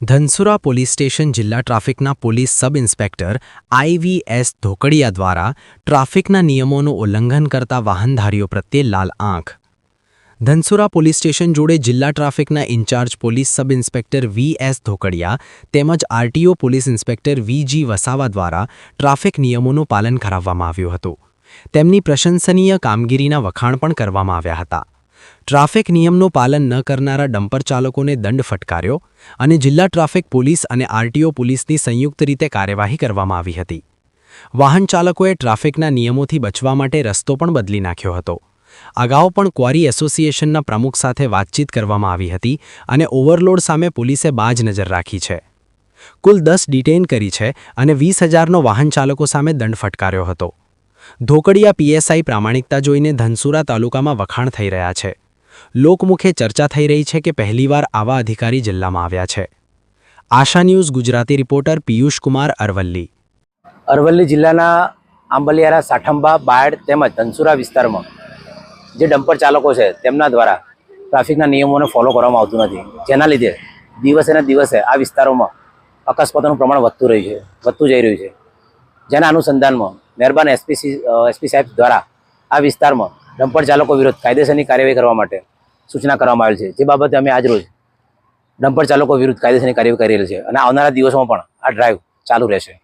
Dhansura police station જિલ્લા ટ્રાફિકના police sub inspector આઈવીએસ Dhokadiya દ્વારા ટ્રાફિકના નિયમોનું ઉલ્લંઘન કરતા વાહનધારીઓ પ્રત્યે લાલ આંખ. ધનસુરા પોલીસ સ્ટેશન જોડે જિલ્લા ટ્રાફિકના incharge police sub inspector V S Dhokadiya તેમજ RTO police inspector V G Vasava દ્વારા ટ્રાફિક નિયમોનું પાલન કરાવવામાં આવ્યું હતું. તેમની પ્રશંસનીય કામગીરીના વખાણ પણ કરવામાં આવ્યા હતા. ટ્રાફિક નિયમનું પાલન ન કરનારા ડમ્પર ચાલકોને દંડ ફટકાર્યો અને જિલ્લા ટ્રાફિક પોલીસ અને આરટીઓ પોલીસની સંયુક્ત રીતે કાર્યવાહી કરવામાં આવી હતી. વાહન ચાલકોએ ટ્રાફિકના નિયમોથી બચવા માટે રસ્તો પણ બદલી નાખ્યો હતો. અગાઉ પણ ક્વારી એસોસિએશનના પ્રમુખ સાથે વાતચીત કરવામાં આવી હતી અને ઓવરલોડ સામે પોલીસે બાજ નજર રાખી છે. કુલ દસ ડિટેઇન કરી છે અને વીસ હજારનો વાહન ચાલકો સામે દંડ ફટકાર્યો હતો. ધોકડિયા પીએસઆઈ પ્રામાણિકતા જોઈને ધનસુરા તાલુકામાં વખાણ થઈ રહ્યા છે. લોકમુખે ચર્ચા થઈ રહી છે કે પહેલીવાર આવા અધિકારી જિલ્લામાં આવ્યા છે. Aasha news Gujarati reporter Piyush Kumar Aravalli. Aravalli જિલ્લાના આંબલિયારા, સાઠંબા, બાયડ તેમજ ધનસુરા વિસ્તારમાં જે ડમ્પર ચાલકો છે, તેમના દ્વારા ટ્રાફિકના નિયમોને ફોલો કરવામાં આવતું નથી. જેના લીધે દિવસે ને દિવસે આ વિસ્તારોમાં અકસ્માતોનું પ્રમાણ વધતું રહ્યું છે, વધતું જઈ રહ્યું છે. જેના અનુસંધાનમાં મહેરબાન એસપીસી એસપી સાહેબ દ્વારા આ વિસ્તારમાં ડમ્પર ચાલકો વિરુદ્ધ કાયદેસરની કાર્યવાહી કરવા માટે સૂચના કરવામાં આવેલ છે. જે બાબતે અમે આજરોજ ડમ્પર ચાલકો વિરુદ્ધ કાયદેસરની કાર્યવાહી કરી રહેલ છે અને આવનારા દિવસોમાં પણ આ ડ્રાઈવ ચાલુ રહેશે.